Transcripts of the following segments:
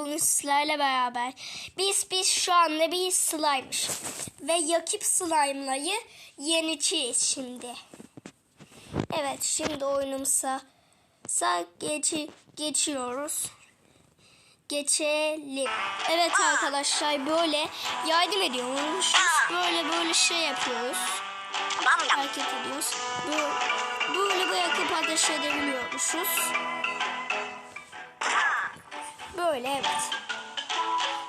bugün sizlerle beraber. Biz biz şu anda bir slime'mış. Ve yakıp slime'layı yeneceğiz şimdi. Evet şimdi oyunumuza sağ geçi, geçiyoruz. Geçelim. Evet arkadaşlar böyle yardım ediyoruz. Böyle böyle şey yapıyoruz. Hareket ediyoruz. Böyle, böyle bırakıp ateş edebiliyormuşuz. Böyle evet.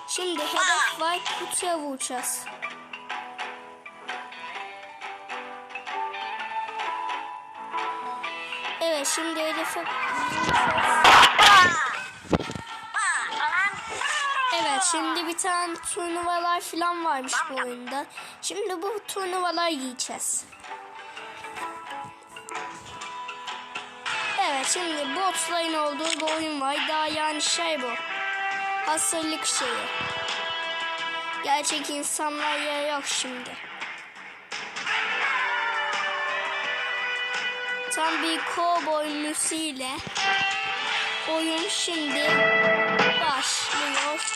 Şimdi hedef var kutuya vuracağız. Evet şimdi hedefe Evet şimdi bir tane turnuvalar falan varmış bu oyunda. Şimdi bu turnuvalar yiyeceğiz. Evet şimdi botların olduğu bir oyun var. Daha yani şey bu. Hazırlık şeyi. Gerçek insanlar ya yok şimdi. Tam bir cowboy müziğiyle oyun şimdi başlıyor.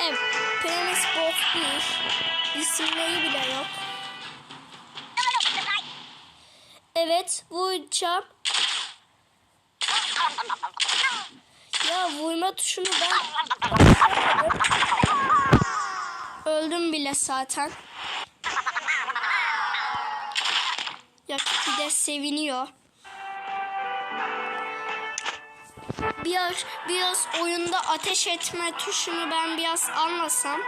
Evet, Penis Bot 1. İsimleri bile yok. Evet, vuracağım. Ya vurma tuşunu ben öldüm bile zaten. Ya bir de seviniyor. Biraz biraz oyunda ateş etme tuşunu ben biraz anlasam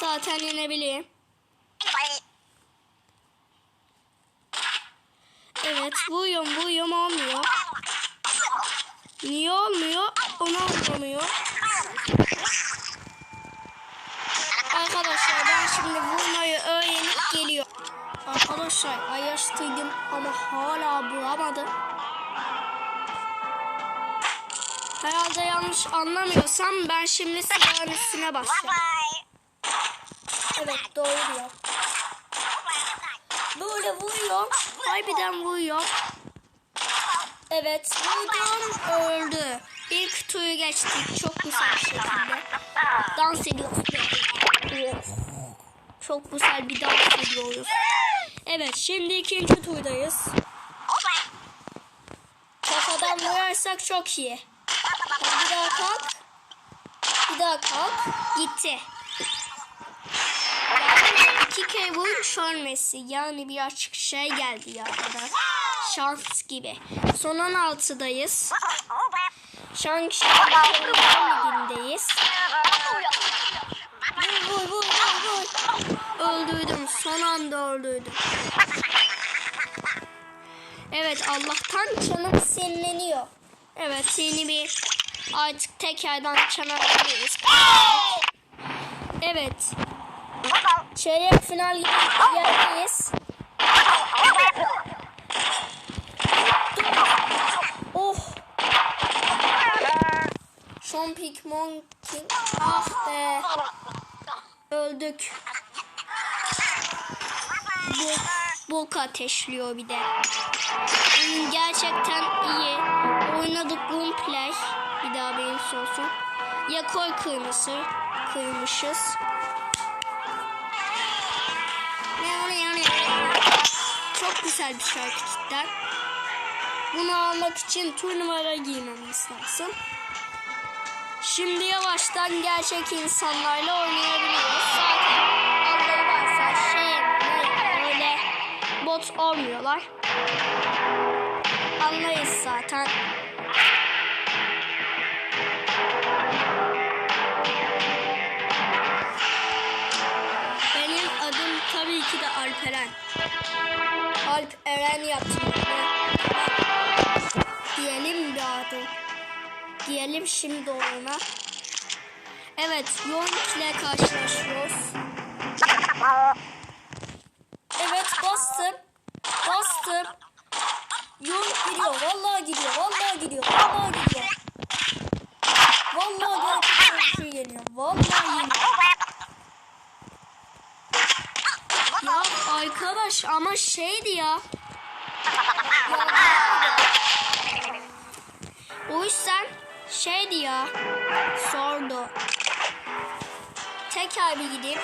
zaten yenebilirim. Evet vuruyorum vuruyorum olmuyor. Niye olmuyor? Onu anlamıyor. Arkadaşlar ben şimdi vurmayı öğrenip geliyor. Arkadaşlar araştırdım ama hala bulamadım. Herhalde yanlış anlamıyorsam ben şimdi silahın üstüne basacağım. Evet doğru diyor. Böyle vuruyor. Harbiden vuruyor. Evet vurdum öldü. İlk turu geçtik çok güzel bir şekilde. Dans ediyoruz. Çok güzel bir dans ediyoruz. Evet şimdi ikinci turdayız. Kafadan vurarsak çok iyi. Bir daha kalk. Bir daha kalk. Gitti. Yani iki kere vurmuş ölmesi. Yani birazcık şey geldi ya. kadar. Şans gibi. Son 16'dayız. Şu an Şampiyonlar Ligi'ndeyiz. Vur vur vur vur vur. Öldürdüm. Son anda öldürdüm. Evet Allah'tan canım sinirleniyor. Evet yeni bir artık tekrardan çalabiliriz. Evet. Çeyrek final yerdeyiz. Oh. Son pick monkey. Ah be. Öldük. Bu bok ateşliyor bir de. Oyun gerçekten iyi. Oynadık gameplay. Bir daha benim olsun. Ya koy kırmızı. Kırmışız. Çok güzel bir şarkı cidden. Bunu almak için turnuvara giymemiz lazım. Şimdi yavaştan gerçek insanlarla oynayabiliyoruz. Zaten anları varsa şey yapmayın, öyle bot olmuyorlar. Anlayız zaten. Benim adım tabii ki de Alperen. Alp Eren yaptım. Diyelim bir adı. Diyelim şimdi oyuna. Evet, Yonik ile karşılaşıyoruz. Evet, bastım. Bastım. Yonik gidiyor, vallahi gidiyor, vallahi gidiyor, vallahi gidiyor. Vallahi gerçekten bir şey geliyor, vallahi geliyor. Ya arkadaş ama şeydi ya. O Şeydi ya. Sordu. Tekrar bir gideyim.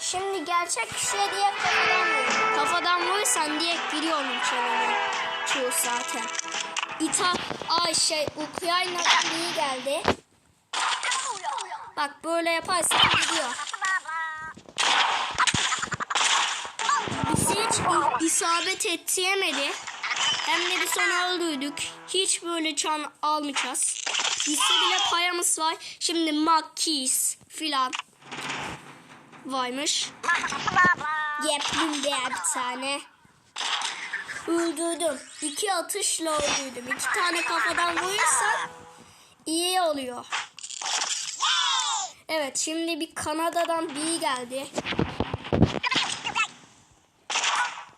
Şimdi gerçek kişiye diye kafadan vur. Kafadan vurursan direkt gidiyorum çevrene. Çoğu zaten. İta, ay şey Ukrayna'dan biri geldi. Bak böyle yaparsan gidiyor. Bizi hiç isabet ettiremedi. Hem de biz onu öldürdük. Hiç böyle çan almayacağız. Bizde bile payamız var. Şimdi Makis filan varmış. Yeplum diye bir tane. Öldürdüm. İki atışla öldürdüm. İki tane kafadan vurursan iyi oluyor. Evet şimdi bir Kanada'dan biri geldi.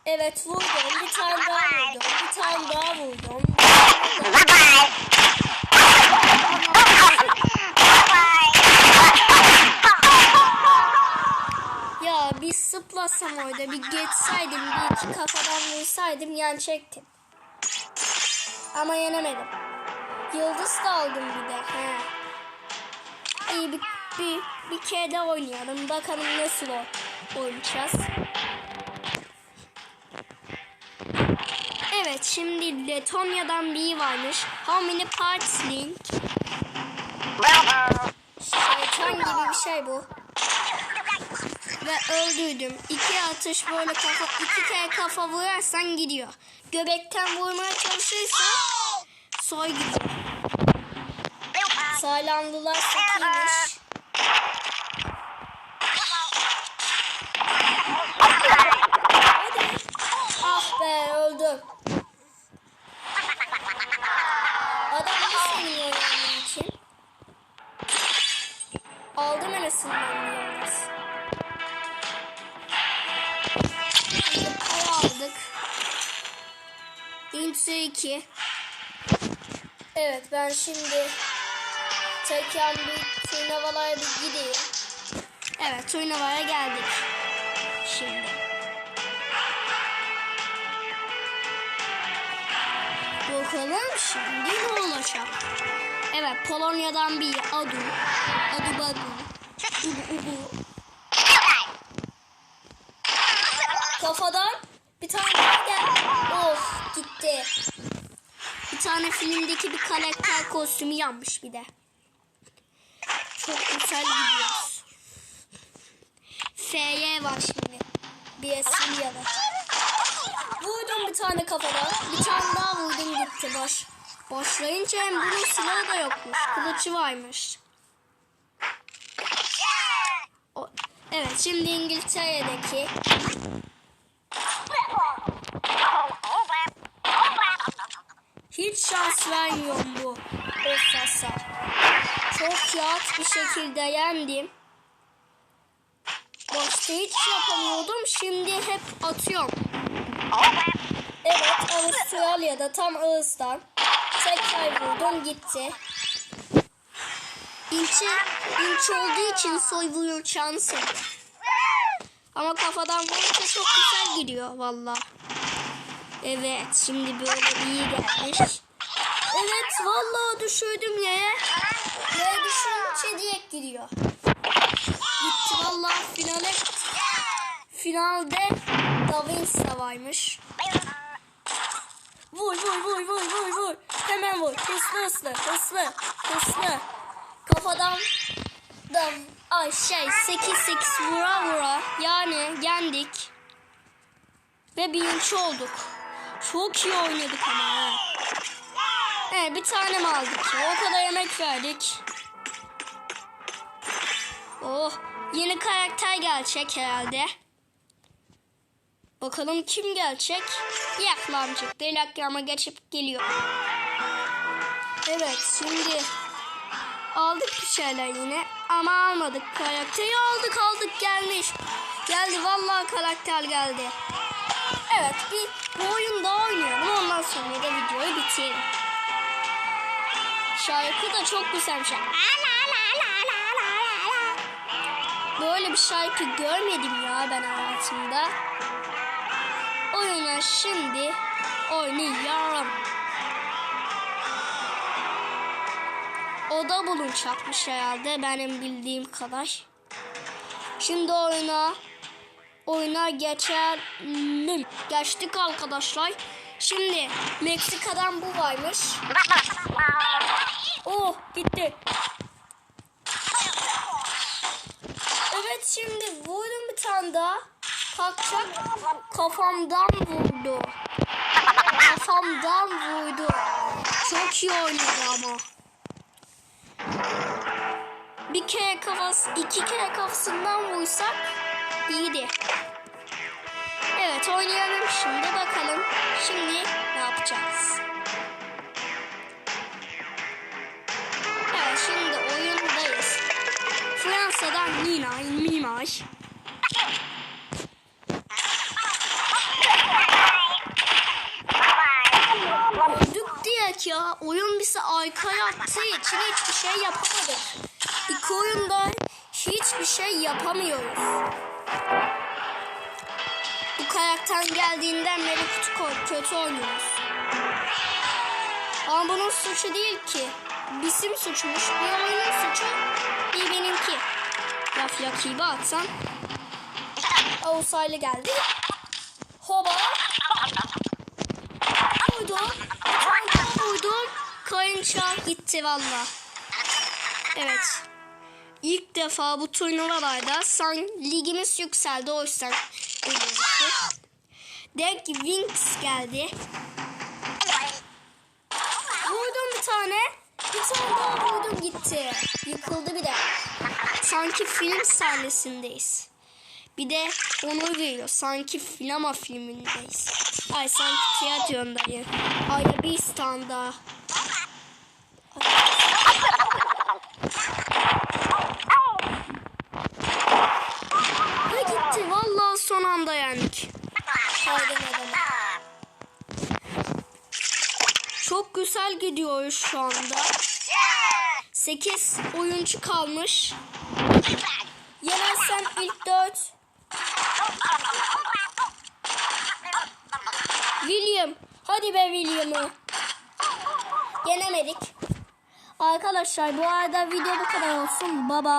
Evet vurdum. Bir tane daha vurdum. Bir tane daha vurdum. Ya bir sıplasam orada bir geçseydim bir iki kafadan vursaydım yenecektim. Ama yenemedim. Yıldız da aldım bir de. He. İyi bir, bir, bir kere de oynayalım. Bakalım nasıl oynayacağız. Evet şimdi Letonya'dan biri varmış. How parts link? Şeytan gibi bir şey bu. Ve öldürdüm. İki atış böyle kafa, iki kere kafa vurarsan gidiyor. Göbekten vurmaya çalışırsan soy gidiyor. Sağlamlılar sakıymış. Hadi. Ah be öldüm. Adam nasıl seni öğrendiğin için? Yalnız. Şimdi para aldık. Intro 2. Evet ben şimdi tekrar bir turnuvalara bir gideyim. Evet turnuvalara geldik. Şimdi. Bakalım şimdi ne olacak? Evet Polonya'dan bir Adu. Adu Badu. Kafadan bir tane daha gel. Of gitti. Bir tane filmdeki bir karakter kostümü yanmış bir de. Çok güzel gidiyoruz. FY var şimdi. Bir Suriye'de. Vurdum bir tane kafadan. Bir tane daha vurdum gitti boş. Boşlayınca hem bunun silahı da yokmuş. Kılıcı varmış. O, evet şimdi İngiltere'deki hiç şans vermiyorum bu Osas'a. Çok rahat bir şekilde yendim. Başta hiç yapamıyordum. Şimdi hep atıyorum. Evet Avustralya'da tam ağızdan. Tekrar vurdum gitti. İnçi, inç olduğu için soyvuyor şansı. Ama kafadan vurunca çok güzel gidiyor valla. Evet şimdi böyle iyi gelmiş. Evet valla düşürdüm yere. Yere düşünce direkt gidiyor. Gitti valla finale. Finalde Da varmış. Vur vur vur vur vur vur. Hemen vur. Hızlı hızlı hızlı hızlı. Kafadan da ay şey 8-8 vura vura yani yendik. Ve birinci olduk. Çok iyi oynadık ama ha. Evet bir tane mi aldık ya? O kadar emek verdik. Oh yeni karakter gelecek herhalde. Bakalım kim gelecek? Yaklamcık. Delaklama geçip geliyor. Evet şimdi aldık bir şeyler yine ama almadık karakteri aldık aldık gelmiş. Geldi vallahi karakter geldi. Evet bir bu oyun daha oynayalım ondan sonra da videoyu bitirelim. Şarkı da çok güzel bir şey. Böyle bir şarkı görmedim ya ben hayatımda. Oyuna şimdi oynayalım. O da bulun çakmış herhalde benim bildiğim kadar. Şimdi oyuna oyuna geçelim. Geçtik arkadaşlar. Şimdi Meksika'dan bu varmış. Oh gitti. Evet şimdi vurdum bir tane daha. Kalkacak kafamdan vurdu. Kafamdan vurdu. Çok iyi oynadı ama. Bir kere kafası, iki kere kafasından vursak iyiydi. Evet oynayalım şimdi bakalım. Şimdi ne yapacağız? Evet şimdi oyundayız. Fransa'dan Nina, Mimaj. Öldük diyek ya. Oyun bize arkaya attığı için hiçbir şey yapamadık. İki oyunda hiçbir şey yapamıyoruz. Bu karakter geldiğinden beri kötü, kötü oynuyoruz. Ama bunun suçu değil ki. Bizim suçmuş. Bir oyunun suçu, bir benimki. Laf yakibi atsan. Avusaylı geldi. Hoba. Vurdum. Çanta vurdum. Kayınça gitti valla. Evet. İlk defa bu turnuvalarda san ligimiz yükseldi o yüzden oynamıştık. Deck Wings geldi. Vurdum bir tane. Bir tane daha vurdum gitti. Yıkıldı bir de. Sanki film sahnesindeyiz. Bir de onu veriyor. Sanki filama filmindeyiz. Ay sanki tiyatrodayım. Arabistan'da. Ve gitti. Anda yendik. Haydi adamı. Çok güzel gidiyoruz şu anda. 8 oyuncu kalmış. Yenersen ilk 4. William. Hadi be William'ı. Yenemedik. Arkadaşlar bu arada video bu kadar olsun. Baba.